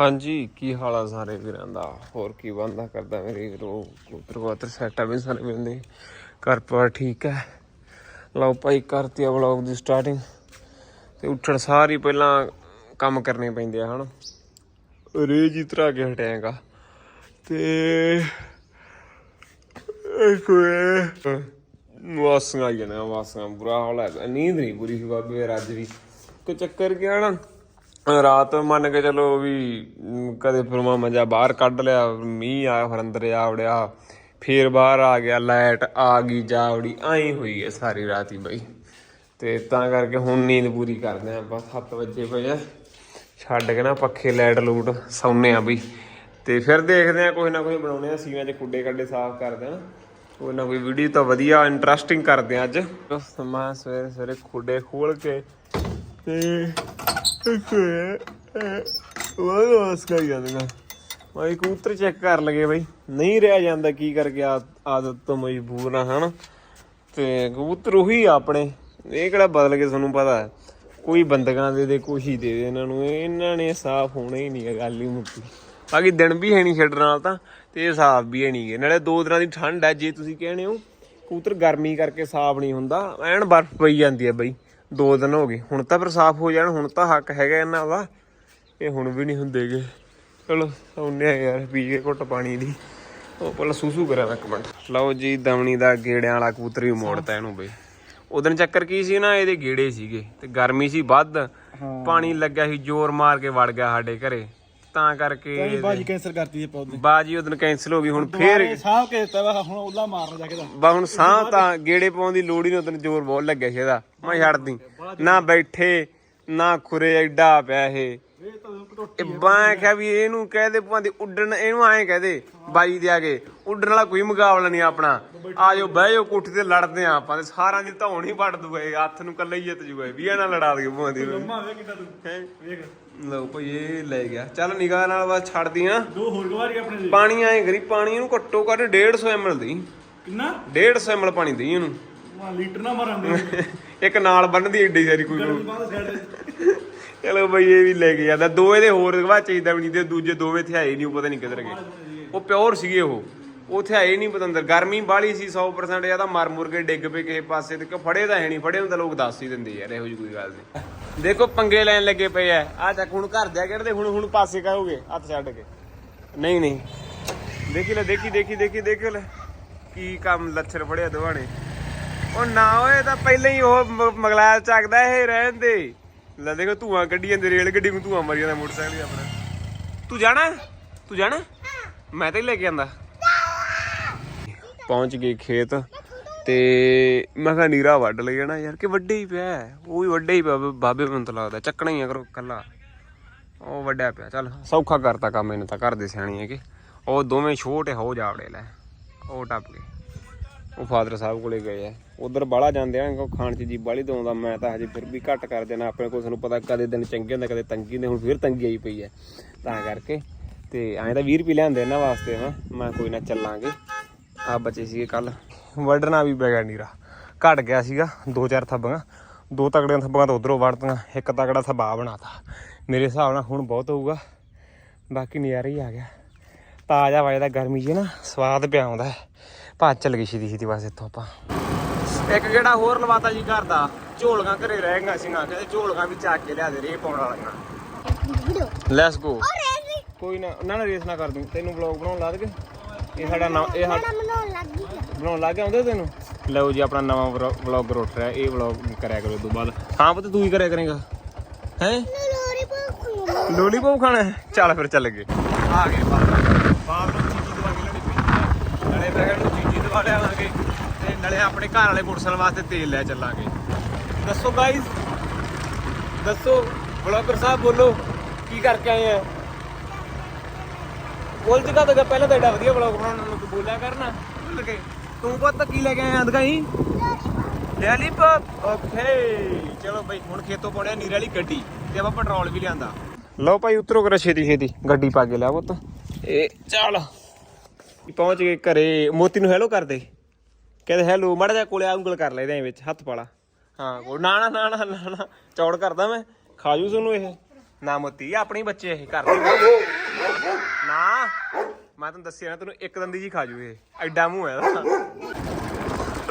ਹਾਂਜੀ, ਕੀ ਹਾਲ ਆ ਸਾਰੇ ਵੀਰਾਂ ਦਾ? ਹੋਰ ਕੀ ਬੰਦਾ ਕਰਦਾ ਮੇਰੇ ਵੀਰੋ? ਕਬੂਤਰ ਕਬੂਤਰ ਸੈਟ ਆ ਵੀ ਸਾਰੇ ਮਿਲਦੇ। ਘਰ ਪਰ ਠੀਕ ਹੈ? ਲਓ ਭਾਈ, ਕਰਤੀ ਆ ਵਲੌਗ ਦੀ ਸਟਾਰਟਿੰਗ ਤੇ ਉੱਠਣ ਸਾਰੀ ਪਹਿਲਾਂ ਕੰਮ ਕਰਨੇ ਪੈਂਦੇ ਆ, ਹਨ? ਰੇਜ ਹੀ ਤਰਾ ਕੇ ਹਟਿਆਗਾ। ਤੇ ਇੱਕ ਵੇ ਵਾਸਾਂ ਆਈ ਜਾਣਾ ਵਾਸਾਂ ਬੁਰਾ ਹਾਲ ਹੈ ਨੀਂਦ ਨਹੀਂ ਪੂਰੀ ਸੀ ਬਾਬੇ, ਅੱਜ ਵੀ। ਕੋ ਚੱਕਰ ਗਿਆ ਨਾ? ਰਾਤ ਮੰਨ ਕੇ ਚਲੋ ਵੀ ਕਦੇ ਫਿਰਮਾ ਮੰਜਾ ਬਾਹਰ ਕੱਢ ਲਿਆ, ਮੀਂਹ ਆਇਆ ਫਿਰ ਅੰਦਰ ਜਾ ਵੜਿਆ, ਫੇਰ ਬਾਹਰ ਆ ਗਿਆ, ਲਾਈਟ ਆ ਗਈ, ਜਾ ਜਾਵੜੀ ਆਈ ਹੋਈ ਹੈ ਸਾਰੀ ਰਾਤ ਹੀ ਬਈ। ਤੇ ਤਾਂ ਕਰਕੇ ਹੁਣ ਨੀਂਦ ਪੂਰੀ ਕਰਦੇ ਆ ਬਸ 7 ਵਜੇ ਪਏ ਆ। ਛੱਡ ਕੇ ਨਾ ਪੱਖੇ ਲਾਈਟ ਲੂਟ ਸੌਂਨੇ ਆ ਬਈ। ਤੇ ਫਿਰ ਦੇਖਦੇ ਆ ਕੋਈ ਨਾ ਕੋਈ ਬਣਾਉਣੇ ਆ ਸੀਵੇਂ ਚ ਕੁੱਡੇ ਕੱਡੇ ਸਾਫ਼ ਕਰਦੇ ਆ ਕੋਈ ਨਾ ਕੋਈ ਵੀਡੀਓ ਤਾਂ ਵਧੀਆ ਇੰਟਰਸਟਿੰਗ ਕਰਦੇ ਆ ਅੱਜ। ਸਮਾਂ ਸਵੇਰੇ ਸਵੇਰੇ ਖੁੱਡੇ ਖੋਲ ਕੇ ਤੇ ਉਹ ਵਾਸ ਕਾ ਜਾਂਦਾ ਮੈਂ ਕਬੂਤਰ ਚੈੱਕ ਕਰ ਲਗੇ ਬਈ। ਨਹੀਂ ਰਹਿ ਜਾਂਦਾ, ਕੀ ਕਰਕੇ ਆ- ਆਦਤ ਤੋਂ ਮਜਬੂਰ ਆ, ਹਨ? ਤੇ ਕਬੂਤਰ ਉਹੀ ਆ ਆਪਣੇ। ਇਹ ਕਿਹੜਾ ਬਦਲ ਕੇ ਤੁਹਾਨੂੰ ਪਤਾ ਹੈ। ਕੋਈ ਬੰਦਕਾਂ ਦੇ ਦੇ, ਕੁਛ ਹੀ ਦੇ ਦੇ ਇਹਨਾਂ ਨੂੰ। ਇਹਨਾਂ ਨੇ ਸਾਫ਼ ਹੋਣਾ ਹੀ ਨਹੀਂ ਹੈ ਗੱਲ ਹੀ ਮੁੱਕੀ। ਬਾਕੀ ਦਿਨ ਵੀ ਹੈ ਨਹੀਂ ਛੱਡਣ ਨਾਲ ਤਾਂ, ਤੇ ਇਹ ਸਾਫ਼ ਵੀ ਹੈ ਨਹੀਂ ਨਾਲੇ ਦੋ ਦਿਨਾਂ ਦੀ ਠੰਡ ਹੈ, ਜੇ ਤੁਸੀਂ ਕਹਿੰਦੇ ਹੋ। ਕਬੂਤਰ ਗਰਮੀ ਕਰਕੇ ਸਾਫ਼ ਨਹੀਂ ਹੁੰਦਾ, ਐਨ ਬਰਫ਼ ਪਈ ਜਾਂਦੀ ਹੈ ਬਈ। ਦੋ ਦਿਨ ਹੋ ਗਏ। ਹੁਣ ਤਾਂ ਫਿਰ ਸਾਫ਼ ਹੋ ਜਾਣ ਹੁਣ ਤਾਂ ਹੱਕ ਹੈਗਾ ਇਹਨਾਂ ਦਾ। ਇਹ ਹੁਣ ਵੀ ਨਹੀਂ ਹੁੰਦੇਗੇ ਚਲੋ ਸੌਂਨੇ ਆ ਯਾਰ ਪੀ ਕੇ ਘੁੱਟ ਪਾਣੀ ਦੀ। ਉਹ ਪਹਿਲਾਂ ਸੂਸੂ ਕਰਿਆ ਇੱਕ ਮਿੰਟ। ਲਓ ਜੀ ਦਮਣੀ ਦਾ ਗੇੜਿਆਂ ਵਾਲਾ ਕਬੂਤਰ ਵੀ ਮੋੜਤਾ ਇਹਨੂੰ ਬਈ। ਉਦੋਂ ਚੱਕਰ ਕੀ ਸੀ ਨਾ ਇਹਦੇ ਗੇੜੇ ਸੀਗੇ। ਤੇ ਗਰਮੀ ਸੀ ਵੱਧ। ਪਾਣੀ ਲੱਗਿਆ ਸੀ ਜ਼ੋਰ ਮਾਰ ਕੇ ਵੜ ਗਿਆ ਸਾਡੇ ਘਰੇ। ਤਾਂ ਕਰਕੇ ਬਾਜੀ ਕੈਂਸਲ ਕਰਤੀ ਇਹ ਪੌਦੇ। ਬਾਜੀ ਉਦੋਂ ਕੈਨਸਲ ਹੋ ਗਈ ਹੁਣ ਫੇਰ ਇਹ ਸਾਹ ਕੇ ਦਿੱਤਾ ਵਾ ਹੁਣ ਉਹਲਾ ਮਾਰਨ ਜਾ ਕੇ ਦਾ ਬਾ ਹੁਣ ਸਾਹ ਤਾਂ ਗੇੜੇ ਪਾਉਣ ਦੀ ਲੋੜ ਹੀ ਨਹੀਂ ਉਦੋਂ ਜ਼ੋਰ ਬਹੁਤ ਲੱਗਿਆ ਸੀ ਇਹਦਾ। ਮੈਂ ਛੱਡਦੀ ਨਾ ਬੈਠੇ ਨਾ ਖੁਰੇ ਐਡਾ ਪਿਆ ਇਹ। ਇਹ ਤਾਂ ਘਟੋਟ ਇਹ ਬਾਂ ਕਿਹਾ ਵੀ ਇਹਨੂੰ ਕਹਿ ਦੇ ਭਾਂਦੇ ਉੱਡਣ ਇਹਨੂੰ ਐਂ ਕਹਿ ਦੇ ਬਾਈ ਦੇ ਆਗੇ। ਉੱਡਣ ਵਾਲਾ ਕੋਈ ਮੁਕਾਬਲਾ ਨਹੀਂ ਆਪਣਾ। ਆ ਜਾਓ ਬਹਿ ਜਾਓ ਕੋਠੀ ਤੇ ਲੜਦੇ ਆ ਆਪਾਂ ਤੇ ਸਾਰਿਆਂ ਦੀ ਧੌਣ ਹੀ ਵੱਢ ਦੂਗਾ ਇਹ ਹੱਥ ਨੂੰ ਕੱਲਾ ਹੀ ਜਿੱਤ ਜੂਗਾ ਵੀ ਇਹਨਾਂ ਲੜਾ ਦਈਏ ਭਾਂਦੀ ਲੰਮਾ ਵੇ ਕਿੱਡਾ ਤੂੰ। ਹੈਂ? ਵੇਖ। ਲਓ ਭਈ ਇਹ ਲੈ ਗਿਆ। ਚੱਲ ਨਿਗਾਹ ਨਾਲ ਬਸ ਛੱਡਦੀ ਆ ਦੋ ਹੋਰ ਗਵਾਰੀ ਆਪਣੇ ਦੇ। ਪਾਣੀ ਐਂ ਕਰੀ ਪਾਣੀ ਇਹਨੂੰ ਘੱਟੋ ਘੱਟ 150 ml ਦੇਈ। ਕਿੰਨਾ? 150 ml ਪਾਣੀ ਦੇਈ ਇਹਨੂੰ। ਮਾ ਲੀਟਰ ਨਾ ਮਾਰਾਂ ਦੇ ਇੱਕ ਨਾਲ ਬੰਨਦੀ ਏਡੀ ਸਾਰੀ ਕੋਈ ਚਲੋ ਬਈ ਇਹ ਵੀ ਲੈ ਕੇ ਜਾਂਦਾ। ਦੋ ਇਹਦੇ ਹੋਰ ਗਵਾ ਚਾਹੀਦਾ ਵੀ ਨਹੀਂ ਤੇ ਦੂਜੇ ਦੋਵੇਂ ਥਿਆਏ ਨਹੀਂ ਪਤਾ ਨਹੀਂ ਕਿੱਧਰ ਗਏ। ਉਹ ਪਿਓਰ ਸੀਗੇ ਉਹ। ਉਹ ਥਿਆਏ ਨਹੀਂ ਪਤਾ ਅੰਦਰ ਗਰਮੀ ਬਾਲੀ ਸੀ 100% ਜਾਂ ਤਾਂ ਮਰ ਮੁਰ ਕੇ ਡਿੱਗ ਪਏ ਕਿਸੇ ਪਾਸੇ ਤੇ ਕਿ ਫੜੇ ਤਾਂ ਹੈ ਨਹੀਂ। ਫੜੇ ਤਾਂ ਲੋਕ ਦੱਸ ਹੀ ਦਿੰਦੇ ਯਾਰ ਇਹੋ ਜਿਹੀ ਕੋਈ ਗੱਲ ਨਹੀਂ। ਦੇਖੋ ਪੰਗੇ ਲੈਣ ਲੱਗੇ ਪਏ ਐ। ਆ ਚੱਕ, ਹੁਣ ਘਰ ਦਿਆ ਕਿਹੜੇ ਹੁਣ ਹੁਣ ਪਾਸੇ ਕਹੋਗੇ ਹੱਥ ਛੱਡ ਕੇ। ਨਹੀਂ ਨਹੀਂ। ਦੇਖੀ ਲੈ, ਦੇਖੀ ਦੇਖੀ ਦੇਖੀ ਦੇਖੀ ਲੈ। ਕੀ ਕੰਮ ਲੱਛਰ ਫੜਿਆ ਦੋਵਾਂ ਉਹ ਨਾ ਓਏ ਤਾਂ ਪਹਿਲਾਂ ਹੀ ਉਹ ਮ- ਮਗਲਾਲ ਚੱਕਦਾ ਇਹ ਰਹਿਣ ਦੇ। ਲੈ ਦੇਖੋ, ਧੂਆਂ ਕੱਢੀ ਜਾਂਦੇ, ਰੇਲ ਗੱਡੀ ਨੂੰ ਧੂਆਂ ਮਾਰੀ ਜਾਂਦਾ ਮੋਟਰਸਾਈਕਲ ਆਪਣਾ। ਤੂੰ ਜਾਣਾ? ਤੂੰ ਜਾਣਾ? ਮੈਂ ਤਾਂ ਹੀ ਲੈ ਕੇ ਆਂਦਾ। ਪਹੁੰਚ ਗਏ ਖੇਤ। ਤੇ ਮੈਂ ਕਿਹਾ ਨੀਰਾ ਵੱਢ ਲਈ ਜਾਣਾ ਯਾਰ, ਕਿ ਵੱਡੇ ਹੀ ਪਿਆ ਉਹ ਵੀ ਵੱਡੇ ਹੀ ਪਿਆ, ਬਾਬੇ- ਬਾਬੇ ਮੈਨੂੰ ਤਾਂ ਲੱਗਦਾ, ਚੱਕਣਾ ਹੀ ਆ ਕਰੋ ਕੱਲਾ ਉਹ ਵੱਡਾ ਪਿਆ, ਚੱਲ ਸੌਖਾ ਕਰਤਾ ਕੰਮ ਇਹਨੂੰ ਤਾਂ, ਘਰ ਦੇ ਸਿਆਣੀ ਹੈਗੇ। ਉਹ ਦੋਵੇਂ ਛੋਟੇ, ਹੋ ਜਾਵੜੇ ਲੈ। ਉਹ ਟੱਪ ਗਏ। ਉਹ ਫਾਦਰ ਸਾਹਿਬ ਕੋਲੇ ਗਏ ਆ। ਉਧਰ ਬਾਲਾ ਜਾਂਦੇ ਆ ਕੋ ਖਾਣ ਚ ਜੀ ਬਾਲੀ ਦਉਂਦਾ ਮੈਂ ਤਾਂ ਹਜੇ ਫਿਰ ਵੀ ਘੱਟ ਕਰ ਦੇਣਾ। ਆਪਣੇ ਕੋਲ ਤੁਹਾਨੂੰ ਪਤਾ ਕਦੇ ਦਿਨ ਚੰਗੇ ਹੁੰਦੇ, ਕਦੇ ਤੰਗੀ ਹੁੰਦੇ, ਹੁਣ ਫਿਰ ਤੰਗੀ ਆਈ ਪਈ ਹੈ। ਤਾਂ ਕਰਕੇ ਤੇ ਐਂ ਤਾਂ 20 ਰੁਪਏ ਲਿਆਂਦੇ ਇਹਨਾਂ ਵਾਸਤੇ ਮੈਂ ਮੈਂ ਕੋਈ ਨਾ ਚੱਲਾਂਗੇ। ਆ ਬਚੇ ਸੀਗੇ ਕੱਲ ਵੜਨਾ ਵੀ ਪੈ ਗਿਆ ਨੀਰਾ। ਘਟ ਗਿਆ ਸੀਗਾ ਦੋ ਚਾਰ ਥੱਬਾਂ ਦੋ ਤਗੜੀਆਂ ਥੱਬਾਂ ਤਾਂ ਉਧਰੋਂ ਵੜਤੀਆਂ ਇੱਕ ਤਗੜਾ ਥੱਬਾ ਬਣਾਤਾ। ਮੇਰੇ ਹਿਸਾਬ ਨਾਲ ਹੁਣ ਬਹੁਤ ਹੋਊਗਾ ਬਾਕੀ ਨਜ਼ਾਰਾ ਹੀ ਆ ਗਿਆ। ਤਾਜ਼ਾ ਵਜਦਾ ਗਰਮੀ 'ਚ ਨਾ ਸਵਾਦ ਪਿਆ ਆਉਂਦਾ ਭੱਜ ਚੱਲ ਗਈ ਛੇਤੀ ਛੇਤੀ ਬਸ ਇੱਥੋਂ ਆਪਾਂ। ਇੱਕ ਕਿਹੜਾ ਹੋਰ ਲਵਾਤਾ ਜੀ ਘਰ ਦਾ ਝੋਲਗਾ ਘਰੇ ਰਹਿ ਗਈਆਂ ਸੀਗਾ ਕਹਿੰਦੇ ਝੋਲਗਾ ਵੀ ਚੱਕ ਕੇ ਲਿਆ ਦੇ ਰੇ ਪਾਉਣ ਵਾਲੀਆਂ। ਲੈਟਸ ਗੋ ਕੋਈ ਨਾ ਨਾ ਨਾ ਰੇਸ ਨਾ ਕਰ ਦੂੰ ਤੈਨੂੰ ਵਲੌਗ ਬਣਾਉਣ ਲਾ ਦੇਗੇ ਇਹ ਸਾਡਾ ਇਹ ਸਾਡਾ ਬਣਾਉਣ ਲੱਗ ਬਣਾਉਣ ਗਿਆ ਆਉਂਦੇ ਤੈਨੂੰ? ਲਓ ਜੀ, ਆਪਣਾ ਨਵਾਂ ਵਲੌਗਰ ਉੱਠ ਰਿਹਾ। ਇਹ ਵਲੌਗ ਕਰਿਆ ਕਰੋ ਤੋਂ ਬਾਅਦ। ਹਾਂ ਪੁੱਤ, ਤੂੰ ਹੀ ਕਰਿਆ ਕਰੇਗਾ। ਹੈ? ਲੋਲੀਪੌਪ ਖਾਣਾ ਚੱਲ ਫਿਰ ਚੱਲ ਗਏ ਆ ਗਏ ਬਾਪ ਨੂੰ ਚੀਜ਼ੀ ਦਵਾ ਕੇ ਲੈਣੀ ਪੈਂਦੀ ਹੈ। ਨਾਲੇ ਨੂੰ ਚੀਜ਼ੀ ਦਵਾ ਲਿਆਵਾਂਗੇ। ਤੇ ਨਾਲੇ ਆਪਣੇ ਘਰ ਵਾਲੇ ਮੋਟਰਸਾਈਕਲ ਵਾਸਤੇ ਤੇਲ ਲੈ ਚੱਲਾਂਗੇ। ਦੱਸੋ ਗਾਇਜ਼ ਦੱਸੋ ਬਲੌਗਰ ਸਾਹਿਬ ਬੋਲੋ, ਕੀ ਕਰਕੇ ਆਏ ਆ? ਬੋਲ ਜਗਾ ਤਾਂ ਪਹਿਲਾਂ ਤਾਂ ਐਡਾ ਵਧੀਆ ਬਲੌਗ ਬਣਾਉਣ ਨੂੰ ਬੋਲਿਆ ਕਰਨਾ। ਭੁੱਲ ਕੇ ਤੂੰ ਪੁੱਤ ਕੀ ਲੈ ਕੇ ਆਇਆ ਦਿਖਾਈ ਲੈਲੀਪੌਪ ਓਕੇ ਚਲੋ ਬਈ, ਹੁਣ ਖੇਤੋਂ ਪੜਿਆ ਨੀਰੇ ਵਾਲੀ ਗੱਡੀ ਤੇ ਆਪਾਂ ਪੈਟਰੋਲ ਵੀ ਲਿਆਂਦਾ। ਲਓ ਭਾਈ, ਉਤਰੋ ਕਰ ਛੇਤੀ ਛੇਤੀ, ਗੱਡੀ ਪਾ ਕੇ ਲਿਆ ਪੁੱਤ। ਇਹ ਚੱਲ ਪਹੁੰਚ ਗਏ ਘਰੇ। ਮੋਤੀ ਨੂੰ ਹੈਲੋ ਕਰ ਦੇ ਕਹਿੰਦੇ ਹੈਲੋ ਮੜ ਜਾ ਕੋਲੇ ਉਂਗਲ ਕਰ ਲੈ ਇਹਦੇ ਵਿੱਚ, ਹੱਥ ਪਾਲਾ ਹਾਂ ਕੋ ਨਾ ਨਾ ਨਾ ਨਾ ਨਾ ਚੌੜ ਕਰਦਾ ਮੈਂ। ਖਾ ਤੁਹਾਨੂੰ ਇਹ। ਨਾ ਮੋਤੀ ਆਪਣੇ ਬੱਚੇ ਇਹ, ਘਰ ਨਾ। ਮੈਂ ਤੈਨੂੰ ਦੱਸਿਆ ਨਾ, ਤੈਨੂੰ ਇੱਕ ਦੰਦੀ ਜੀ ਖਾ ਜੂ ਇਹ ਐਡਾ ਮੂੰਹ ਹੈ ਇਹਦਾ।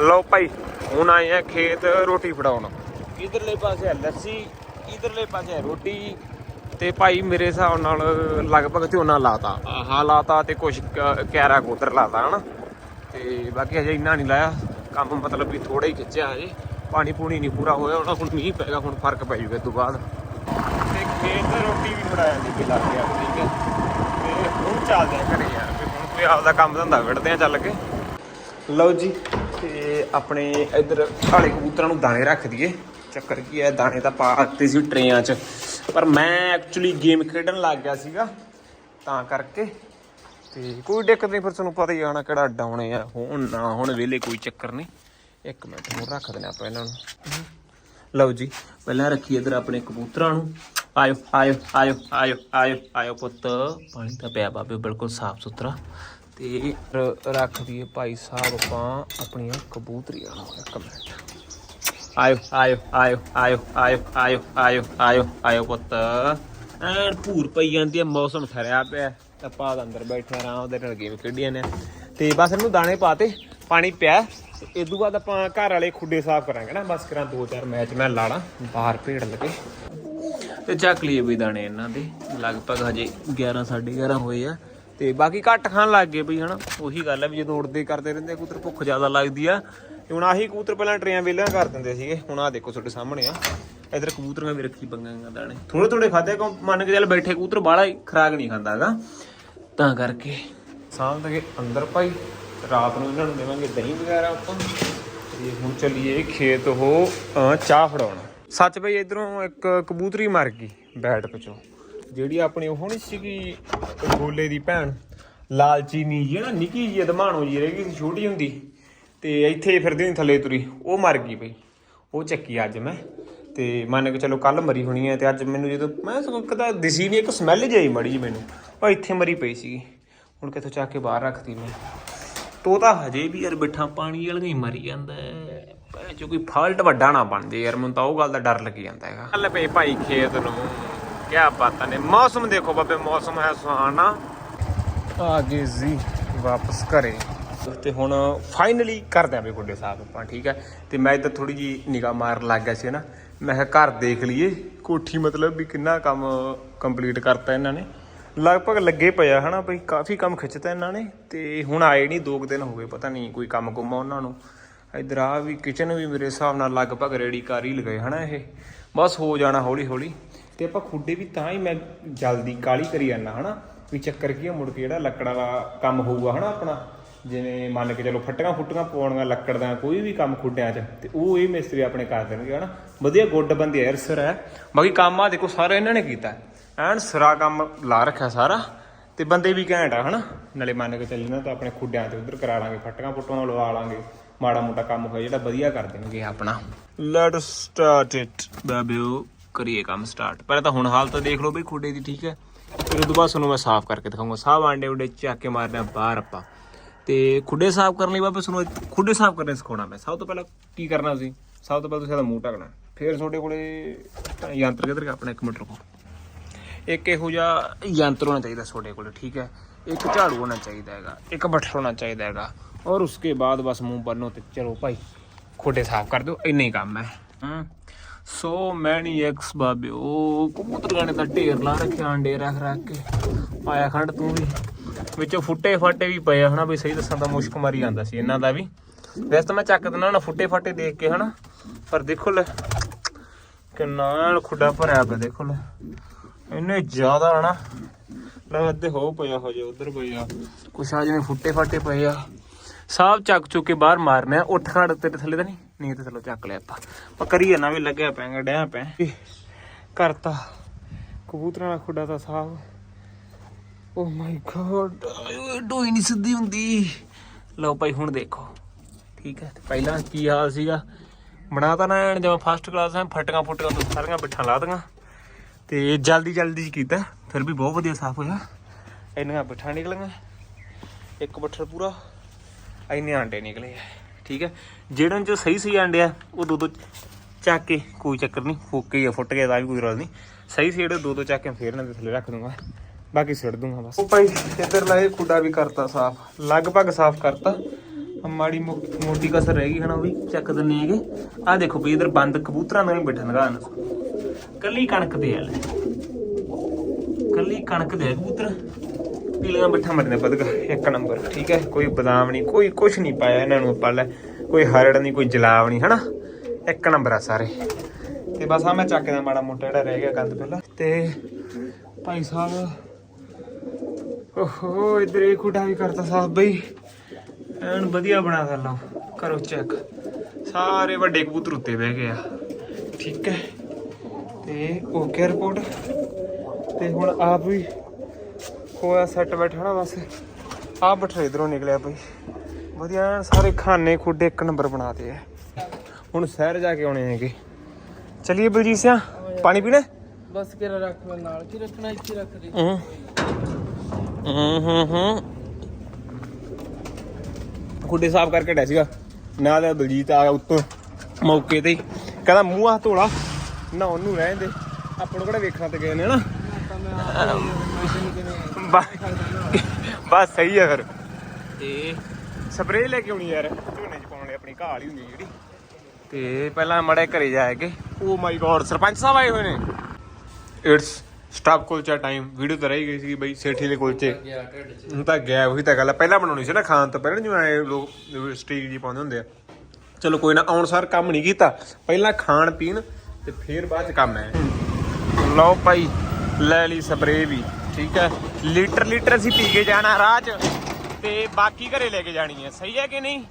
ਲਓ ਭਾਈ, ਹੁਣ ਆਏ ਆ ਖੇਤ ਰੋਟੀ ਫੜਾਉਣ। ਇਧਰਲੇ ਪਾਸੇ ਹੈ ਲੱਸੀ, ਇਧਰਲੇ ਪਾਸੇ ਹੈ ਰੋਟੀ। ਤੇ ਭਾਈ ਮੇਰੇ ਹਿਸਾਬ ਨਾਲ ਲਗਭਗ ਝੋਨਾ ਲਾਤਾ। ਆਹ ਲਾਤਾ ਤੇ ਕੁਛ ਕ- ਕੈਰਾ ਕੋਤਰ ਲਾਤਾ, ਹਨਾ? ਤੇ ਬਾਕੀ ਹਜੇ ਇੰਨਾ ਨਹੀਂ ਲਾਇਆ। ਕੰਮ ਮਤਲਬ ਵੀ ਥੋੜਾ ਹੀ ਖਿੱਚਿਆ ਹਜੇ। ਪਾਣੀ ਪੂਣੀ ਨਹੀਂ ਪੂਰਾ ਹੋਇਆ ਉਹਨਾਂ ਹੁਣ ਮੀਂਹ ਪੈਗਾ ਹੁਣ ਫ਼ਰਕ ਪੈ ਜੂਗਾ ਤੋਂ ਬਾਅਦ। ਤੇ ਖੇਤ ਰੋਟੀ ਵੀ ਫੜਾਇਆ ਜੀ ਕਿ ਲੱਗ ਠੀਕ ਹੈ। ਚੱਲਦੇ ਆ ਘਰੇ ਯਾਰ, ਵੀ ਹੁਣ ਕੋਈ ਆਪਦਾ ਕੰਮ ਧੰਦਾ ਵਿੜਦੇ ਆ ਚੱਲ ਕੇ। ਲਓ ਜੀ, ਤੇ ਆਪਣੇ ਇੱਧਰ ਕਾਲੇ ਕਬੂਤਰਾਂ ਨੂੰ ਦਾਣੇ ਰੱਖ ਦਈਏ। ਚੱਕਰ ਕੀ ਹੈ, ਦਾਣੇ ਤਾਂ ਪਾ ਦਿੱਤੇ ਸੀ ਟਰੇਆਂ 'ਚ। ਪਰ ਮੈਂ ਐਕਚੁਅਲੀ ਗੇਮ ਖੇਡਣ ਲੱਗ ਗਿਆ ਸੀਗਾ, ਤਾਂ ਕਰਕੇ। ਤੇ ਕੋਈ ਦਿੱਕਤ ਨਹੀਂ, ਫਿਰ ਤੁਹਾਨੂੰ ਪਤਾ ਹੀ ਆਣਾ ਕਿਹੜਾ ਡਾਉਣੇ ਆ। ਹੁਣ ਨਾ, ਹੁਣ ਵੇਲੇ ਕੋਈ ਚੱਕਰ ਨਹੀਂ। ਇੱਕ ਮਿੰਟ ਹੋਰ ਰੱਖ ਦਿੰਦੇ ਆਪਾਂ ਇਹਨਾਂ ਨੂੰ। ਲਓ ਜੀ, ਪਹਿਲਾਂ ਰੱਖੀ ਇਧਰ ਆਪਣੇ ਕਬੂਤਰਾਂ ਨੂੰ। ਆਇਓ ਆਇਓ ਆਇਓ ਆਇਓ ਆਇਓ ਆਇਓ ਪੁੱਤ ਪਾਣੀ ਤਾਂ ਪਿਆ ਬਾਬੇ ਬਿਲਕੁਲ ਸਾਫ਼ ਸੁਥਰਾ ਤੇ ਰ- ਰੱਖ ਦਈਏ ਭਾਈ ਸਾਹਿਬ ਆਪਾਂ ਆਪਣੀਆਂ ਕਬੂਤਰੀਆਂ ਨੂੰ ਇੱਕ ਮਿੰਟ ਆਇਓ ਆਇਓ ਆਇਓ ਆਇਓ ਆਇਓ ਆਇਓ ਆਇਓ ਆਇਓ ਆਇਓ ਪੁੱਤ ਐਨ ਭੂਰ ਪਈ ਜਾਂਦੀ ਹੈ ਮੌਸਮ ਠਰਿਆ ਪਿਆ ਤਾਂ ਆਪਾਂ ਅੰਦਰ ਬੈਠੇ ਆਰਾਮ ਉਹਦੇ ਨਾਲ ਗੇਮ ਖੇਡੀਆਂ ਨੇ ਤੇ ਬਸ ਇਹਨੂੰ ਦਾਣੇ ਪਾਤੇ ਪਾਣੀ ਪਿਆ ਤੇ ਇਸ ਤੋਂ ਬਾਅਦ ਆਪਾਂ ਘਰ ਵਾਲੇ ਖੁੱਡੇ ਸਾਫ਼ ਕਰਾਂਗੇ ਨਾ ਬਸ ਕਰਾਂ ਦੋ ਚਾਰ ਮੈਚ ਮੈਂ ਲਾੜਾ ਬਾਹਰ ਭੇੜ ਲਗੇ ਤੇ ਚੱਕ ਲਈਏ ਵੀ ਦਾਣੇ ਇਹਨਾਂ ਦੇ। ਲਗਭਗ ਹਜੇ 11 11:30 ਹੋਏ ਆ। ਤੇ ਬਾਕੀ ਘੱਟ ਖਾਣ ਲੱਗ ਗਏ ਬਈ ਹਨਾ। ਉਹੀ ਗੱਲ ਹੈ ਵੀ ਜਦੋਂ ਉੜਦੇ ਕਰਦੇ ਰਹਿੰਦੇ ਆ, ਕਬੂਤਰ ਭੁੱਖ ਜ਼ਿਆਦਾ ਲੱਗਦੀ ਆ। ਤੇ ਹੁਣ ਆਹੀ ਕੂਤਰ ਪਹਿਲਾਂ ਟਰੇਆਂ ਵੇਲਿਆਂ ਕਰ ਦਿੰਦੇ ਸੀਗੇ। ਹੁਣ ਆ ਦੇਖੋ ਤੁਹਾਡੇ ਸਾਹਮਣੇ ਆ। ਇਧਰ ਕਬੂਤਰਾਂ ਵੀ ਰੱਖੀ ਬੰਗਾਂ ਦਾਣੇ। ਥੋੜੇ ਥੋੜੇ ਖਾਦੇ ਕੋ ਮੰਨ ਕੇ ਚੱਲ ਬੈਠੇ ਕਬੂਤਰ ਬਾਹਲਾ ਹੀ ਖਰਾਕ ਨਹੀਂ ਖਾਂਦਾਗਾ ਤਾਂ ਕਰਕੇ ਸਾਂਭ ਦੇ ਅੰਦਰ ਭਾਈ ਰਾਤ ਨੂੰ ਇਹਨਾਂ ਨੂੰ ਦੇਵਾਂਗੇ ਦਹੀਂ ਵਗੈਰਾ ਆਪਾਂ। ਤੇ ਹੁਣ ਚੱਲੀਏ ਖੇਤ ਉਹ ਚਾਹ ਫੜਾਉਣਾ। ਸੱਚ ਬਈ ਇਧਰੋਂ ਇੱਕ ਕਬੂਤਰੀ ਮਰ ਗਈ ਬੈਟ ਪਿੱਛੋਂ। ਜਿਹੜੀ ਆਪਣੀ ਉਹ ਨਹੀਂ ਸੀਗੀ ਗੋਲੇ ਦੀ ਭੈਣ। ਲਾਲਚੀ ਨੀ ਜੀ ਨਾ, ਨਿੱਕੀ ਜੀ ਅਦਮਾਣੋ ਜੀ ਰਹਿ ਗਈ ਸੀ, ਛੋਟੀ ਹੁੰਦੀ। ਤੇ ਇੱਥੇ ਫਿਰਦੀ ਹੁੰਦੀ ਥੱਲੇ ਤੁਰੀ। ਉਹ ਮਰ ਗਈ ਬਈ। ਉਹ ਚੱਕੀ ਅੱਜ ਮੈਂ। ਤੇ ਮੰਨ ਕੇ ਚਲੋ ਕੱਲ ਮਰੀ ਹੋਣੀ ਹੈ ਤੇ ਅੱਜ ਮੈਨੂੰ ਜਦੋਂ ਮੈਂ ਸਗੋਂ ਕਦਾ ਦਿਸੀ ਨਹੀਂ, ਇੱਕ ਸਮੈਲ ਜਿਹੀ ਮੜੀ ਜੀ ਮੈਨੂੰ। ਉਹ ਇੱਥੇ ਮਰੀ ਪਈ ਸੀਗੀ। ਹੁਣ ਕਿੱਥੋਂ ਚੱਕ ਕੇ ਬਾਹਰ ਰੱਖਤੀ ਮੈਂ। ਤੋਤਾ ਹਜੇ ਵੀ ਯਾਰ ਬਿਠਾ ਪਾਣੀ ਵਾਲਾ ਹੀ ਮਰੀ ਜਾਂਦਾ ਜੋ ਕੋਈ ਫਾਲਟ ਵੱਡਾ ਨਾ ਬਣ ਜੇ ਯਾਰ ਮੈਨੂੰ ਤਾਂ ਉਹ ਗੱਲ ਦਾ ਡਰ ਲੱਗੀ ਜਾਂਦਾ ਹੈਗਾ। ਚੱਲ ਪਏ ਭਾਈ ਖੇਤ ਨੂੰ। ਕੀ ਬਾਤਾਂ ਨੇ। ਮੌਸਮ ਦੇਖੋ ਬਾਬੇ ਮੌਸਮ ਹੈ ਸੁਹਾਣਾ। ਆ ਗਏ ਜੀ ਵਾਪਸ ਘਰੇ। ਤੇ ਹੁਣ ਫਾਈਨਲੀ ਕਰਦੇ ਆਂ ਵੀ ਗੁੱਡੇ ਸਾਹਿਬ ਆਪਾਂ ਠੀਕ ਹੈ? ਤੇ ਮੈਂ ਇੱਧਰ ਥੋੜੀ ਜੀ ਨਿਗਾਹ ਮਾਰਨ ਲੱਗ ਗਿਆ ਸੀ ਨਾ। ਮੈਂ ਕਿਹਾ ਘਰ ਦੇਖ ਲਈਏ। ਕੋਠੀ ਮਤਲਬ ਵੀ ਕਿੰਨਾ ਕੰਮ ਕੰਪਲੀਟ ਕਰਤਾ ਇਹਨਾਂ ਨੇ। ਲਗਭਗ ਲੱਗੇ ਪਿਆ ਹਨਾ ਬਈ? ਕਾਫੀ ਕੰਮ ਖਿੱਚਤਾ ਇਹਨਾਂ ਨੇ। ਤੇ ਹੁਣ ਆਏ ਨਹੀਂ ਦੋ ਕੁ ਦਿਨ ਹੋ ਗਏ ਪਤਾ ਨਹੀਂ ਕੋਈ ਕੰਮ ਕੁੰਮਾ ਉਹਨਾਂ ਨੂੰ। ਇਧਰ ਆ ਵੀ ਕਿਚਨ ਵੀ ਮੇਰੇ ਹਿਸਾਬ ਨਾਲ ਲਗਭਗ ਰੈਡੀ ਕਰ ਹੀ ਲਗਾਏ ਹਨਾ ਇਹ? ਬਸ ਹੋ ਜਾਣਾ ਹੌਲੀ ਹੌਲੀ ਤੇ ਆਪਾਂ ਖੁੱਡੇ ਵੀ ਤਾਂ ਹੀ ਮੈਂ ਜਲਦੀ ਕਾਲੀ ਕਰੀ ਜਾਂਦਾ, ਹਨਾ? ਵੀ ਚੱਕਰ ਕੀ ਆ, ਮੁੜ ਕੇ ਜਿਹੜਾ ਲੱਕੜਾਂ ਦਾ ਕੰਮ ਹੋਊਗਾ, ਹਨਾ ਆਪਣਾ? ਜਿਵੇਂ ਮੰਨ ਕੇ ਚਲੋ ਫੱਟੀਆਂ ਫੁੱਟੀਆਂ ਪਾਉਣੀਆਂ ਲੱਕੜ ਦਾ ਕੋਈ ਵੀ ਕੰਮ ਖੁੱਡਿਆਂ 'ਚ, ਤੇ ਉਹ ਇਹ ਮਿਸਤਰੀ ਆਪਣੇ ਕਰ ਦੇਣਗੇ, ਹਨਾ? ਵਧੀਆ ਗੁੱਡ ਬੰਦੇ ਐ ਸਿਰ ਹੈ। ਬਾਕੀ ਕੰਮ ਆ ਦੇਖੋ, ਸਾਰਾ ਇਹਨਾਂ ਨੇ ਕੀਤਾ। ਐਨ ਸਰਾ ਕੰਮ ਲਾ ਰੱਖਿਆ ਸਾਰਾ, ਤੇ ਬੰਦੇ ਵੀ ਘੈਂਟ ਆ, ਹਨਾ? ਨਾਲੇ ਮੰਨ ਕੇ ਚੱਲਣਾ ਤਾਂ ਆਪਣੇ ਖੁੱਡਿਆਂ ਤੇ ਉਧਰ ਕਰਾ ਲਾਂਗੇ, ਫੱਟੀਆਂ ਫੁੱਟੀਆਂ ਲਵਾ ਲਾਂਗੇ। ਮਾੜਾ ਮੋਟਾ ਕੰਮ ਹੋਇਆ ਜਿਹੜਾ ਵਧੀਆ ਕਰ ਦੇਣਗੇ ਆਪਣਾ। ਲੈਟ ਸਟਾਰਟ ਇਟ ਬਾਬਿਓ ਕਰੀਏ ਕੰਮ ਸਟਾਰਟ ਪਹਿਲਾਂ ਤਾਂ ਹੁਣ ਹਾਲ ਤਾਂ ਦੇਖ ਲਓ ਬਈ ਖੁੱਡੇ ਦੀ ਠੀਕ ਹੈ? ਫਿਰ ਉਦੋਂ ਬਾਅਦ ਤੁਹਾਨੂੰ ਮੈਂ ਸਾਫ਼ ਕਰਕੇ ਦਿਖਾਉਂਗਾ ਸਾਹ ਆਂਡੇ ਉਡੇ ਚੱਕ ਕੇ ਮਾਰਨੇ ਬਾਹਰ ਆਪਾਂ। ਤੇ ਖੁੱਡੇ ਸਾਫ਼ ਕਰਨ ਲਈ ਬਾਬੇ ਤੁਹਾਨੂੰ ਖੁੱਡੇ ਸਾਫ਼ ਕਰਨੇ ਸਿਖਾਉਣਾ ਮੈਂ। ਸਭ ਤੋਂ ਪਹਿਲਾਂ ਕੀ ਕਰਨਾ ਤੁਸੀਂ? ਸਭ ਤੋਂ ਪਹਿਲਾਂ ਤੁਸੀਂ ਇਹਦਾ ਮੂੰਹ ਢੱਕਣਾ। ਫਿਰ ਤੁਹਾਡੇ ਕੋਲੇ ਯੰਤਰ ਕਿੱਧਰ ਗਿਆ? ਆਪਣਾ ਇੱਕ ਮਿੰਟ ਰੁਕੋ। ਇੱਕ ਇਹੋ ਜਿਹਾ ਯੰਤਰ ਹੋਣਾ ਚਾਹੀਦਾ ਤੁਹਾਡੇ ਕੋਲ ਠੀਕ ਹੈ? ਇੱਕ ਝਾੜੂ ਹੋਣਾ ਚਾਹੀਦਾ ਹੈਗਾ। ਇੱਕ ਬੱਠਲ ਹੋਣਾ ਚਾਹੀਦਾ ਹੈਗਾ। ਔਰ ਉਸਕੇ ਬਾਅਦ ਬਸ ਮੂੰਹ ਬੰਨੋ ਤੇ ਚਲੋ ਭਾਈ ਖੋਡੇ ਸਾਫ਼ ਕਰ ਦਿਓ ਇੰਨਾ ਹੀ ਕੰਮ ਹੈ ਹੂੰ ਸੋ ਮੈਨੀ ਐਕਸ ਬਾਬਿਓ ਕਬੂਤਰਾਂ ਨੇ ਤਾਂ ਢੇਰ ਲਾ ਰੱਖਿਆ ਅੰਡੇ ਰੱਖ ਰੱਖ ਕੇ ਪਾਇਆ ਖੰਡ ਤੂੰ ਵੀ ਵਿੱਚੋਂ ਫੁੱਟੇ ਫਾਟੇ ਵੀ ਪਏ ਹਨਾ ਵੀ ਸਹੀ ਦੱਸਾਂ ਤਾਂ ਮੁਸ਼ਕ ਮਾਰੀ ਜਾਂਦਾ ਸੀ ਇਹਨਾਂ ਦਾ ਵੀ ਵੈਸੇ ਤਾਂ ਮੈਂ ਚੱਕ ਦਿੰਦਾ ਨਾ ਫੁੱਟੇ ਫਾਟੇ ਦੇਖ ਕੇ ਹਨਾ ਪਰ ਦੇਖੋ ਲੈ ਕਿੰਨਾ ਐਨ ਖੁੱਡਾ ਭਰਿਆ ਪਿਆ ਦੇਖੋ ਲੈ ਇੰਨੇ ਜ਼ਿਆਦਾ ਹਨਾ ਲੈ ਅੱਧੇ ਹੋ ਪਿਆ ਹੋ ਜਾ ਉਧਰ ਪਿਆ ਕੁਛ ਆ ਜਿਵੇਂ ਫੁੱਟੇ ਫਾਟੇ ਪਏ ਆ ਸਾਫ਼ ਚੱਕ ਚੁੱਕ ਕੇ ਬਾਹਰ ਮਾਰਨੇ ਉੱਠ ਖੜ, ਤੇਰੇ ਥੱਲੇ ਤਾਂ ਨਹੀਂ? ਨਹੀਂ ਤੇ ਚਲੋ ਚੱਕ ਲਿਆ ਆਪਾਂ। ਪਰ ਕਰੀਏ ਨਾ ਵੀ ਲੱਗਿਆ ਪੈਂਗਾ ਡਿਆ ਪੈ ਕਰਤਾ। ਕਬੂਤਰਾਂ ਦਾ ਖੁੱਡਾ ਤਾਂ ਸਾਫ਼ ਓ ਮਾਈ ਗॉड ਡੋਈ ਨਹੀਂ ਸਿੱਧੀ ਹੁੰਦੀ। ਲਓ ਭਾਈ, ਹੁਣ ਦੇਖੋ। ਠੀਕ ਹੈ ਪਹਿਲਾਂ ਕੀ ਹਾਲ ਸੀਗਾ? ਬਣਾਤਾ ਨਾ ਐਨ ਜਿਵੇਂ ਫਸਟ ਕਲਾਸ ਐ ਫਟੀਆਂ ਫੁੱਟੀਆਂ ਤੋਂ ਸਾਰੀਆਂ ਬਿੱਠਾਂ ਲਾ ਦੀਆਂ ਤੇ ਜਲਦੀ ਜਲਦੀ ਚ ਕੀਤਾ। ਫਿਰ ਵੀ ਬਹੁਤ ਵਧੀਆ ਸਾਫ਼ ਹੋਇਆ। ਇੰਨੀਆਂ ਬਿੱਠਾਂ ਨਿਕਲੀਆਂ। ਇੱਕ ਬੱਠਲ ਪੂਰਾ। ਇੰਨੇ ਆਂਡੇ ਨਿਕਲੇ ਆ, ਠੀਕ ਹੈ ਜਿਹੜਨ ਚ ਸਹੀ ਸਹੀ ਆਂਡੇ ਆ, ਉਹ ਦੋ ਦੋ ਚੱਕ ਕੇ, ਕੋਈ ਚੱਕਰ ਨਹੀਂ, ਫੁੱਕ ਜਾਂ ਫੁੱਟ ਗਿਆ ਤਾਂ ਵੀ ਕੋਈ ਗੱਲ ਨਹੀਂ। ਸਹੀ ਸੀ ਜਿਹੜੇ ਦੋ ਦੋ ਚੱਕ ਕੇ ਫੇਰ ਇਹਨਾਂ ਦੇ ਥੱਲੇ ਰੱਖ ਦੂੰਗਾ। ਬਾਕੀ ਸਿੱਟ ਦੂੰਗਾ ਬਸ। ਉਹ ਭਾਈ, ਇੱਧਰ ਲਾਏ ਖੁੱਡਾ ਵੀ ਕਰਤਾ ਸਾਫ਼। ਲਗਭਗ ਸਾਫ਼ ਕਰਤਾ। ਮਾੜੀ ਮੋ- ਮੋਟੀ ਕਸਰ ਰਹਿ ਗਈ ਹਨਾ ਉਹ ਵੀ, ਚੱਕ ਦਿੰਨੇ ਹੈਗੇ। ਆਹ ਦੇਖੋ ਵੀ ਇਧਰ ਬੰਦ ਕਬੂਤਰਾਂ ਨਾਲ ਹੀ ਬੈਠਾ ਨਗਾਨ ਕੱਲੀ ਕਣਕ ਦੇ ਆ ਲੈ। ਕੱਲੀ ਕਣਕ ਦੇ ਆ ਕਬੂਤਰ। ਪੀਲੀਆਂ ਬੱਠਾ ਮਰਨੇ ਪਦਗਾ ਇੱਕ ਨੰਬਰ, ਠੀਕ ਹੈ? ਕੋਈ ਬਦਾਮ ਨਹੀਂ, ਕੋਈ ਕੁਛ ਨਹੀਂ ਪਾਇਆ ਇਹਨਾਂ ਨੂੰ ਆਪਾਂ ਲੈ, ਕੋਈ ਹਰੜ ਨਹੀਂ, ਕੋਈ ਜਲਾਬ ਨਹੀਂ, ਹਨਾ? ਇੱਕ ਨੰਬਰ ਆ ਸਾਰੇ। ਤੇ ਬਸ ਆ ਮੈਂ ਚੱਕ ਦਾ ਮਾੜਾ ਮੋਟਾ ਜਿਹੜਾ ਰਹਿ ਗਿਆ ਗੰਦ ਪਹਿਲਾਂ। ਤੇ ਭਾਈ ਸਾਹਿਬ, ਓਹੋ, ਇਧਰ ਇਹ ਖੁੱਡਾ ਵੀ ਕਰਤਾ ਸਾਹਿਬ ਬਈ। ਐਨ ਵਧੀਆ ਬਣਾ ਤਾ ਕਰੋ ਚੈੱਕ ਸਾਰੇ ਵੱਡੇ ਕਬੂਤਰ ਉੱਤੇ ਬਹਿ ਗਏ ਆ। ਠੀਕ ਹੈ? ਤੇ ਓਕੇ ਰਿਪੋਰਟ ਤੇ ਹੁਣ ਆਪ ਵੀ ਹੋਇਆ ਸੈੱਟ ਬੈਠਾ ਨਾ ਬਸ। ਆਹ ਬਠਾ ਇਧਰੋਂ ਨਿਕਲਿਆ ਬਈ। ਵਧੀਆ ਐਨ ਸਾਰੇ ਖਾਨੇ ਖੁੱਡੇ ਇੱਕ ਨੰਬਰ ਬਣਾਤੇ ਆ। ਹੁਣ ਸ਼ਹਿਰ ਜਾ ਕੇ ਆਉਣੇ ਹੈਗੇ। ਚਲਿਏ ਬਲਜੀਤ ਸਿਆ ਪਾਣੀ ਪੀਣਾ? ਬਸ ਕਿਰਾ ਰੱਖ ਮੈਂ ਨਾਲ ਕੀ ਰੱਖਣਾ ਇੱਥੇ ਰੱਖ ਦੇ। ਹੂੰ। ਹੂੰ ਹੂੰ ਖੁੱਡੇ ਸਾਫ਼ ਕਰਕੇ ਡਿਆ ਸੀਗਾ। ਨਾਲ ਬਲਜੀਤ ਆ ਗਿਆ ਉੱਤੋਂ ਮੌਕੇ ਤੇ ਹੀ। ਕਹਿੰਦਾ ਮੂੰਹ ਹੱਥ ਧੋਲਾ ਨਾ ਉਹਨੂੰ ਰਹਿਣ ਦੇ। ਆਪਾਂ ਨੂੰ ਕਿਹੜਾ ਵੇਖਣਾ ਤੇ ਗਏ ਨੇ ਨਾ ਬਸ ਸਹੀ ਹੈ ਫਿਰ। ਤੇ ਸਪਰੇਅ ਲੈ ਕੇ ਆਉਣੀ ਯਾਰ। ਝੋਨੇ ਚ ਪਾਉਣ ਲਈ ਆਪਣੀ ਘਾਲ ਹੀ ਹੁੰਦੀ ਜਿਹੜੀ। ਤੇ ਪਹਿਲਾਂ ਮੜੇ ਘਰੇ ਜਾ ਕੇ। ਓ ਮਾਈ ਗੋਡ ਸਰਪੰਚ ਸਾਹਿਬ ਆਏ ਹੋਏ ਨੇ। It's stop kulcha time video ਤਾਂ ਰਹੀ ਗਈ ਸੀ ਬਈ ਸੇਠੀ ਦੇ ਕੁਲਚੇ। ਹੁਣ ਤਾਂ ਗਿਆ ਉਹੀ ਤਾਂ ਗੱਲ ਆ। ਪਹਿਲਾਂ ਬਣਾਉਣੀ ਸੀ ਨਾ ਖਾਣ ਤੋਂ ਪਹਿਲਾਂ ਜਿਵੇਂ ਐ ਲੋਕ ਸਟੀਕ ਜੀ ਪਾਉਂਦੇ ਹੁੰਦੇ ਆ। ਚਲੋ ਕੋਈ ਨਾ ਆਉਣ ਸਾਰ ਕੰਮ ਨਹੀਂ ਕੀਤਾ। ਪਹਿਲਾਂ ਖਾਣ ਪੀਣ ਤੇ ਫਿਰ ਬਾਅਦ ਚ ਕੰਮ ਹੈ। ਲਓ ਭਾਈ ਲੈ ਲਈ ਸਪਰੇਅ ਵੀ। ਠੀਕ ਹੈ। ਲੀਟਰ ਲੀਟਰ ਅਸੀਂ ਪੀ ਕੇ ਜਾਣਾ ਰਾਹ 'ਚ ਤੇ ਬਾਕੀ ਘਰੇ ਲੈ ਕੇ ਜਾਣੀ ਹੈ। ਸਹੀ ਹੈ ਕਿ ਨਹੀਂ?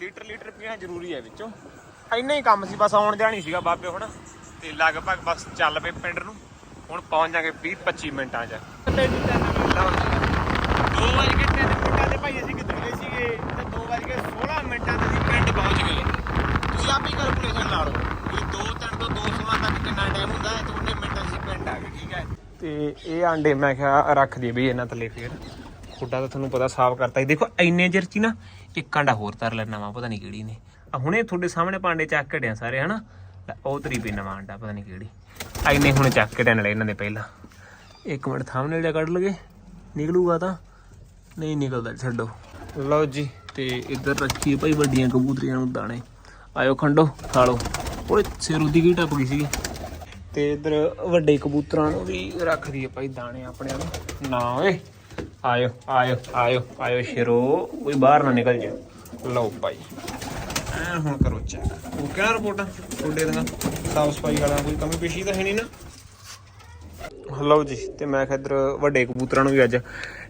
ਲੀਟਰ ਲੀਟਰ ਪੀਣਾ ਜ਼ਰੂਰੀ ਹੈ ਵਿੱਚੋਂ। ਇੰਨਾ ਹੀ ਕੰਮ ਸੀ, ਬਸ ਆਉਣ ਜਾਣੀ ਸੀਗਾ ਬਾਬੇ ਹੁਣ। ਤੇ ਲਗਭਗ ਬਸ ਚੱਲ ਪਏ ਪਿੰਡ ਨੂੰ। ਹੁਣ ਪਹੁੰਚ ਜਾਗੇ 20 25 ਮਿੰਟਾਂ 'ਚ। ਦੋ ਵਜ ਕੇ ਤਿੰਨ ਮਿੰਟਾਂ ਤੇ ਭਾਈ, ਅਸੀਂ ਕਿੱਥੇ ਗਏ ਸੀਗੇ? ਤੇ ਦੋ ਵਜ ਕੇ 16 ਮਿੰਟਾਂ ਤੇ ਅਸੀਂ ਪਿੰਡ ਪਹੁੰਚ ਗਏ। ਤੁਸੀਂ ਆਪ ਹੀ ਕੈਲਕੂਲੇਸ਼ਨ ਲਾ ਲਓ। ਵੀ 2 3 ਤੋਂ 2 16 ਤੱਕ ਕਿੰਨਾ ਟਾਈਮ ਹੁੰਦਾ ਹੈ ਤੇ ਉਹਨੇ ਮਿੰਟਾਂ 'ਚ ਅਸੀਂ ਪਿੰਡ ਆ ਗਏ ਠੀਕ ਹੈ ਤੇ ਇਹ ਆਂਡੇ ਮੈਂ ਕਿਹਾ ਰੱਖ ਦਈਏ ਵੀ ਇਹਨਾਂ ਥੱਲੇ ਫੇਰ। ਖੁੱਡਾ ਤਾਂ ਤੁਹਾਨੂੰ ਪਤਾ ਸਾਫ਼ ਕਰਤਾ ਸੀ ਦੇਖੋ ਇੰਨੇ ਚਿਰ ਚ ਹੀ ਨਾ ਇੱਕ ਆਂਡਾ ਹੋਰ ਤਰ ਲੈਣਾ ਵਾ, ਪਤਾ ਨਹੀਂ ਕਿਹੜੀ ਨੇ। ਆ ਹੁਣੇ ਤੁਹਾਡੇ ਸਾਹਮਣੇ ਪਾਂਡੇ ਚੱਕ ਕਢਿਆ ਸਾਰੇ, ਹਨਾ? ਲੈ, ਉਹ ਤਰੀ ਪਈ ਨਵਾਂ ਆਂਡਾ, ਪਤਾ ਨਹੀਂ ਕਿਹੜੀ। ਇੰਨੇ ਹੁਣ ਚੱਕ ਕਢਿਆ ਨਾਲੇ ਇਹਨਾਂ ਦੇ ਪਹਿਲਾਂ। ਇੱਕ ਮਿੰਟ ਥੰਬਨੇਲ ਜਿਹਾ ਕੱਢ ਲਗੇ ਨਿਕਲੂਗਾ ਤਾਂ। ਨਹੀਂ ਨਿਕਲਦਾ, ਛੱਡੋ। ਲਓ ਜੀ, ਤੇ ਇੱਧਰ ਰੱਖੀਏ ਭਾਈ ਵੱਡੀਆਂ ਕਬੂਤਰੀਆਂ ਨੂੰ ਦਾਣੇ। ਆਇਓ ਖੰਡੋ, ਖਾ ਲਓ। ਓਏ, ਸਿਰ ਉਦੀ ਕੀ ਟੱਪ ਗਈ ਸੀਗੀ? ਤੇ ਇੱਧਰ ਵੱਡੇ ਕਬੂਤਰਾਂ ਨੂੰ ਵੀ ਰੱਖ ਦਈਏ ਭਾਈ ਦਾਣੇ ਆਪਣੇ ਨੂੰ। ਨਾ ਓਏ, ਆਇਓ ਆਇਓ ਆਇਓ ਆਇਓ ਸ਼ੇਰੋ, ਕੋਈ ਬਾਹਰ ਨਾ ਨਿਕਲ ਜਾ। ਲਓ ਭਾਈ। ਐਨ ਹੁਣ ਕਰੋ ਚੈੱਕ ਉਹ ਕਿਹੜਾ ਰਿਪੋਰਟ ਤੁਹਾਡੇ ਦੀਆਂ ਸਾਫ਼ ਸਫ਼ਾਈ ਵਾਲਾ ਕੋਈ ਕਮੀ ਪੇਸ਼ੀ ਤਾਂ ਹੈ ਨਹੀਂ ਨਾ। ਲਓ ਜੀ, ਤੇ ਮੈਂ ਕਿਹਾ ਇੱਧਰ ਵੱਡੇ ਕਬੂਤਰਾਂ ਨੂੰ ਵੀ ਅੱਜ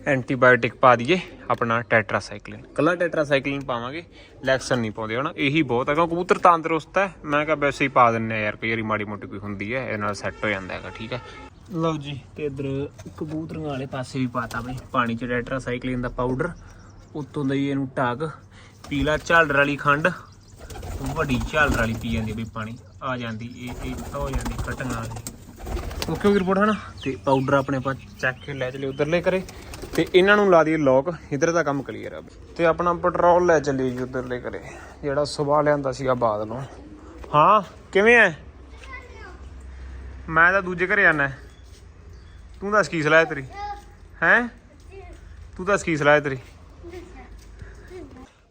ਐਂਟੀਬਾਇਓਟਿਕ ਪਾ ਦਈਏ, ਆਪਣਾ ਟੈਟਰਾਸਾਈਕਲਿਨ। ਕੱਲਾ ਟੈਟਰਾਸਾਈਕਲਿਨ ਪਾਵਾਂਗੇ ਲੈਕਸਨ ਨਹੀਂ ਪਾਉਂਦੇ ਹਨਾ, ਇਹੀ ਬਹੁਤ ਹੈ ਕਿਉਂ ਕਬੂਤਰ ਤੰਦਰੁਸਤ ਹੈ। ਮੈਂ ਕਿਹਾ ਵੈਸੇ ਹੀ ਪਾ ਦਿੰਨੇ ਆ ਯਾਰ, ਕੋਈ ਵਾਰੀ ਮਾੜੀ ਮੋਟੀ ਕੋਈ ਹੁੰਦੀ ਹੈ, ਇਹ ਨਾਲ ਸੈੱਟ ਹੋ ਜਾਂਦਾ ਹੈਗਾ, ਠੀਕ ਹੈ। ਲਓ ਜੀ, ਤੇ ਇੱਧਰ ਕਬੂਤਰਾਂ ਵਾਲੇ ਪਾਸੇ ਵੀ ਪਾਤਾ ਬਈ, ਪਾਣੀ ਚ ਟੈਟਰਾਸਾਈਕਲਿਨ ਦਾ ਪਾਊਡਰ ਉੱਤੋਂ ਦਾ ਇਹਨੂੰ ਢੱਕ, ਪੀਲਾ ਝਾਲਰ ਵਾਲੀ ਖੰਡ, ਵੱਡੀ ਝਾਲਰ ਵਾਲੀ ਪੀ ਜਾਂਦੀ ਬਈ ਪਾਣੀ, ਆ ਜਾਂਦੀ, ਇਹ ਇਹ ਹੋ ਜਾਂਦੀ ਕਟਣਾ ਵਾਲੀ। ਓਕੇ ਓਕੇ ਰਿਪੋਰਟ ਹਨਾ, ਤੇ ਪਾਊਡਰ ਆਪਣੇ ਪਾ ਚੱਕ ਕੇ ਲੈ ਚਲੇ ਉਧਰਲੇ ਕਰੇ ਤੇ ਇਹਨਾਂ ਨੂੰ ਲਾ ਦਈਏ ਲੋਕ ਇਧਰ ਦਾ ਕੰਮ ਕਲੀਅਰ ਆ। ਬਈ। ਤੇ ਆਪਣਾ ਪੈਟਰੋਲ ਲੈ ਚੱਲੀਏ ਜੀ ਉਧਰਲੇ ਘਰੇ, ਜਿਹੜਾ ਸਵੇਰ ਲਿਆਂਦਾ ਸੀਗਾ ਬਾਦ ਨੂੰ। ਹਾਂ, ਕਿਵੇਂ ਐ? ਮੈਂ ਤਾਂ ਦੂਜੇ ਘਰੇ ਆਣਾ ਤੂੰ ਦੱਸ ਕੀ ਸਲਾਹ ਹੈ ਤੇਰੀ? ਹੈ? ਤੂੰ ਦੱਸ ਕੀ ਸਲਾਹ ਹੈ ਤੇਰੀ?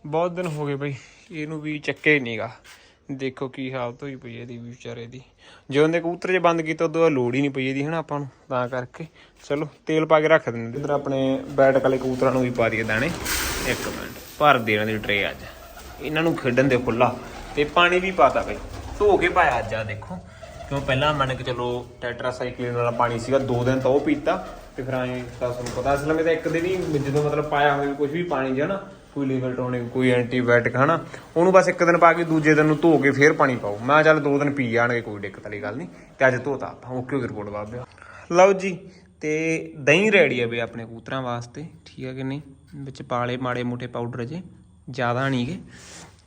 ਬਹੁਤ ਦਿਨ ਹੋ ਗਏ ਬਈ, ਇਹਨੂੰ ਵੀ ਚੱਕੇ ਨਹੀਂਗਾ ਦੇਖੋ ਕੀ ਹਾਲਤ ਹੋਈ ਪਈ ਇਹਦੀ ਵੀ ਵਿਚਾਰੇ ਦੀ। ਜਦੋਂ ਦੇ ਕਬੂਤਰ ਜੇ ਬੰਦ ਕੀਤਾ, ਉਦੋਂ ਲੋੜ ਹੀ ਨਹੀਂ ਪਈ ਇਹਦੀ, ਹਨਾ ਆਪਾਂ ਨੂੰ? ਤਾਂ ਕਰਕੇ। ਚਲੋ, ਤੇਲ ਪਾ ਕੇ ਰੱਖ ਦਿੰਦੇ ਇਧਰ ਆਪਣੇ ਬੈਟ ਵਾਲੇ ਕਬੂਤਰਾਂ ਨੂੰ ਵੀ ਪਾ ਦਈਏ ਦਾਣੇ। ਇੱਕ ਮਿੰਟ, ਭਰ ਦੇ ਇਹਨਾਂ ਦੀ ਟਰੇ ਅੱਜ। ਇਹਨਾਂ ਨੂੰ ਖੇਡਣ ਦੇ ਖੁੱਲਾ ਤੇ ਪਾਣੀ ਵੀ ਪਾਤਾ ਬਈ। ਧੋ ਕੇ ਪਾਇਆ ਅੱਜ ਆ, ਦੇਖੋ। ਕਿਉਂ ਪਹਿਲਾਂ ਮੰਨ ਕੇ ਚਲੋ, ਟੈਟਰਾਸਾਈਕਲਿਨ ਵਾਲਾ ਪਾਣੀ ਸੀਗਾ, ਦੋ ਦਿਨ ਤਾਂ ਉਹ ਪੀਤਾ। ਤੇ ਫਿਰ ਐਂ ਤਾਂ ਤੁਹਾਨੂੰ ਪਤਾ ਅਸਲ ਵਿੱਚ ਤਾਂ ਇੱਕ ਦਿਨ ਹੀ, ਜਦੋਂ ਮਤਲਬ ਪਾਇਆ ਹੋਵੇ ਕੁਝ ਵੀ ਪਾਣੀ ਜਿਹਾ ਨਾ ਕੋਈ ਲੀਵਰ ਟੋਨਿਕ ਕੋਈ ਐਂਟੀਬਾਇਓਟਿਕ ਹਨਾ? ਉਹਨੂੰ ਬਸ ਇੱਕ ਦਿਨ ਪਾ ਕੇ ਦੂਜੇ ਦਿਨ ਨੂੰ ਧੋ ਕੇ ਫੇਰ ਪਾਣੀ ਪਾਓ। ਮੈਂ ਕਿਹਾ ਚੱਲ ਦੋ ਦਿਨ ਪੀ ਜਾਣਗੇ, ਕੋਈ ਦਿੱਕਤ ਵਾਲੀ ਗੱਲ ਨਹੀਂ। ਤੇ ਅੱਜ ਧੋਤਾ ਆਪਾਂ, ਓਕੇ ਓਕੇ ਰਿਪੋਰਟ ਬਾਬਿਆ ਲਓ ਜੀ, ਤੇ ਦਹੀਂ ਰੈਡੀ ਆ ਬਈ ਆਪਣੇ ਕਬੂਤਰਾਂ ਵਾਸਤੇ, ਠੀਕ ਹੈ ਕਿ ਨਹੀਂ? ਵਿੱਚ ਪਾਲੇ ਮਾੜੇ ਮੋਟੇ ਪਾਊਡਰ ਜੇ, ਜ਼ਿਆਦਾ ਨਹੀਂਗੇ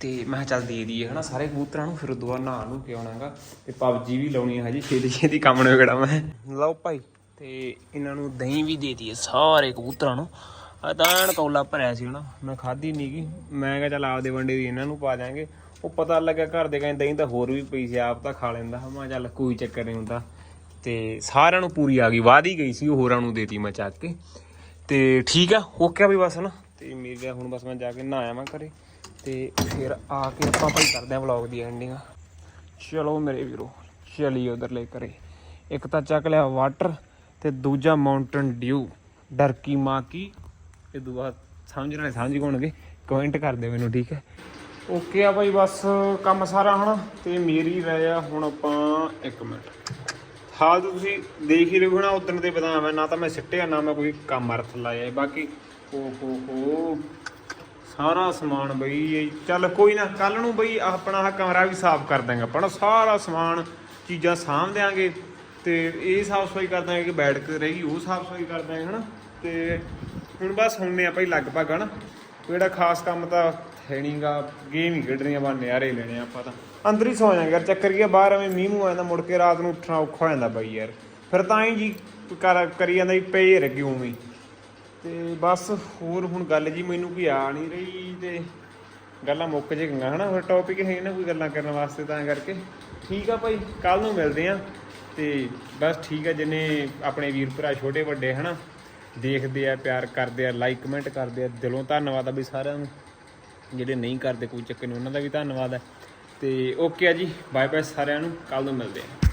ਤੇ ਮੈਂ ਕਿਹਾ ਚੱਲ ਦੇ ਦਈਏ, ਹਨਾ? ਸਾਰੇ ਕਬੂਤਰਾਂ ਨੂੰ ਫਿਰ ਦੁਬਾਰਾ ਨਹਾ ਨੂੰ ਕੇ ਆਉਣਾਗਾ। ਤੇ ਪਬਜੀ ਵੀ ਲਾਉਣੀ ਹੈ ਹਜੇ, ਛੇਤੀ ਛੇਤੀ ਕੰਮ ਨੂੰ ਕਿਹੜਾ ਮੈਂ। ਲਓ ਭਾਈ, ਤੇ ਇਹਨਾਂ ਨੂੰ ਦਹੀਂ ਵੀ ਦੇ ਦਈਏ ਸਾਰੇ ਕਬੂਤਰਾਂ ਨੂੰ। ਤਾਂ ਐਨ ਕੌਲਾ ਭਰਿਆ ਸੀ ਹਨਾ, ਮੈਂ ਖਾਧੀ ਨਹੀਂ ਗੀ। ਮੈਂ ਕਿਹਾ ਚੱਲ ਆਪਦੇ ਵੰਡੇ ਦੀ ਇਹਨਾਂ ਨੂੰ ਪਾ ਦਾਂਗੇ ਉਹ ਪਤਾ ਲੱਗਾ ਘਰ ਦੇ ਕਹਿੰਦੇ ਦਹੀਂ ਤਾਂ ਹੋਰ ਵੀ ਪਈ ਸੀ, ਆਪ ਤਾਂ ਖਾ ਲੈਂਦਾ। ਮੈਂ ਚੱਲ ਕੋਈ ਚੱਕਰ ਨਹੀਂ ਹੁੰਦਾ। ਤੇ ਸਾਰਿਆਂ ਨੂੰ ਪੂਰੀ ਆ ਗਈ ਵਾਧ ਹੀ ਗਈ ਸੀ, ਉਹ ਹੋਰਾਂ ਨੂੰ ਦੇਤੀ ਮੈਂ ਚੱਕ ਕੇ। ਤੇ ਠੀਕ ਆ ਹੋ ਗਿਆ ਵੀ ਬਸ ਨਾ ਤੇ ਮੇਰੇ ਹੁਣ ਬਸ ਮੈਂ ਜਾ ਕੇ ਨਹਾਇਆ ਮੈਂ ਘਰੇ। ਤੇ ਫਿਰ ਆ ਕੇ ਆਪਾਂ ਭਾਈ ਕਰਦੇ ਆ ਵਲੌਗ ਦੀ ਐਂਡਿੰਗ ਚਲੋ ਮੇਰੇ ਵੀਰੋ ਚਲੀ ਉਧਰ ਲੈ ਕਰੇ ਇੱਕ ਤਾਂ ਚੱਕ ਲਿਆ ਵਾਟਰ ਤੇ ਦੂਜਾ ਮਾਊਂਟਨ ਡਿਊ ਡਰਕੀ ਮਾਂ ਕੀ। ਇਹ ਦੂਆ ਸਮਝ ਰਹੇ ਸਮਝ ਕੋਣਗੇ ਕਮੈਂਟ ਕਰ ਦਿਓ ਮੈਨੂੰ, ਠੀਕ ਹੈ? ਓਕੇ ਆ ਭਾਈ ਬਸ ਕੰਮ ਸਾਰਾ ਹਨਾ, ਤੇ ਮੇਰੀ ਰਹਿ ਆ ਹੁਣ ਆਪਾਂ 1 ਮਿੰਟ। ਹਾਲ ਤੁਸੀਂ ਦੇਖ ਹੀ ਲਿਓ ਨਾ ਉਦੋਂ ਦੇ ਬਦਾਮ ਹੈ ਨਾ ਤਾਂ ਮੈਂ ਸਿੱਟਿਆ, ਨਾ ਮੈਂ ਕੋਈ ਕੰਮ ਅਰਥ ਲਾਇਆ ਬਾਕੀ ਓ ਹੋ ਹੋ, ਸਾਰਾ ਸਮਾਨ ਬਈ ਚੱਲ ਕੋਈ ਨਾ, ਕੱਲ ਨੂੰ ਬਈ ਆਪਣਾ ਆਹ ਕਮਰਾ ਵੀ ਸਾਫ਼ ਕਰ ਦਾਂਗੇ ਆਪਾਂ ਸਾਰਾ ਸਮਾਨ ਚੀਜ਼ਾਂ ਸਾਂਭ ਦਿਆਂਗੇ, ਤੇ ਇਹ ਸਾਫ਼ ਸਫ਼ਾਈ ਕਰ ਦਾਂਗੇ ਕਿ ਬੈਠ ਕੇ ਰਹੇਗੀ ਉਹ ਸਾਫ਼ ਸਫ਼ਾਈ ਕਰ ਦਾਂਗੇ ਹਨਾ, ਤੇ ਹੁਣ ਬਸ ਹੁੰਨੇ ਆ ਭਾਈ ਲਗਭਗ, ਹਨਾ? ਕੋਈ ਜਿਹੜਾ ਖਾਸ ਕੰਮ ਤਾਂ ਹੈ ਨਹੀਂਗਾ ਗੇਮ ਹੀ ਖੇਡਣੀਆਂ ਬਾ ਨਿਆਰੇ ਲੈਣੇ ਆਪਾਂ ਤਾਂ। ਅੰਦਰ ਹੀ ਸੌ ਜਾਾਂਗੇ ਯਾਰ, ਚੱਕਰ ਕੀ ਆ, ਬਾਹਰ ਐਵੇਂ ਮੀਂਹ ਮੂੰਹ ਆਉਂਦਾ, ਮੁੜ ਕੇ ਰਾਤ ਨੂੰ ਉੱਠਣਾ ਔਖਾ ਹੋ ਜਾਂਦਾ ਬਾਈ ਯਾਰ। ਫਿਰ ਤਾਂ ਹੀ ਜੀ ਕਰ, ਕਰੀ ਜਾਂਦਾ ਵੀ ਪਏ ਰੱਖੀ ਉਵੇਂ ਤੇ ਬਸ ਹੋਰ ਹੁਣ ਗੱਲ ਜੀ, ਮੈਨੂੰ ਕੋਈ ਆ ਨਹੀਂ ਰਹੀ ਤੇ ਗੱਲਾਂ ਮੁੱਕ ਜੇ ਗਈਆਂ ਹਨਾ? ਫਿਰ ਟੌਪਿਕ ਹੈ ਨਾ ਕੋਈ ਗੱਲਾਂ ਕਰਨ ਵਾਸਤੇ ਤਾਂ ਕਰਕੇ। ਠੀਕ ਆ ਭਾਈ ਕੱਲ ਨੂੰ ਮਿਲਦੇ ਆ। ਤੇ ਬਸ ਠੀਕ ਆ, ਜਿੰਨੇ ਆਪਣੇ ਵੀਰ ਭਰਾ ਛੋਟੇ ਵੱਡੇ, ਹਨਾ? ਦੇਖਦੇ ਆ, ਪਿਆਰ ਕਰਦੇ ਆ ਲਾਈਕ ਕਮੈਂਟ ਕਰਦੇ ਆ। ਦਿਲੋਂ ਧੰਨਵਾਦ ਆ ਵੀ ਸਾਰਿਆਂ ਨੂੰ। ਜਿਹੜੇ ਨਹੀਂ ਕਰਦੇ, ਕੋਈ ਚੱਕਰ ਨਹੀਂ, ਉਹਨਾਂ ਦਾ ਵੀ ਧੰਨਵਾਦ ਹੈ ਤੇ ਓਕੇ ਆ ਜੀ ਬਾਏ ਬਾਏ ਸਾਰਿਆਂ ਨੂੰ। ਕੱਲ ਨੂੰ ਮਿਲਦੇ ਆ।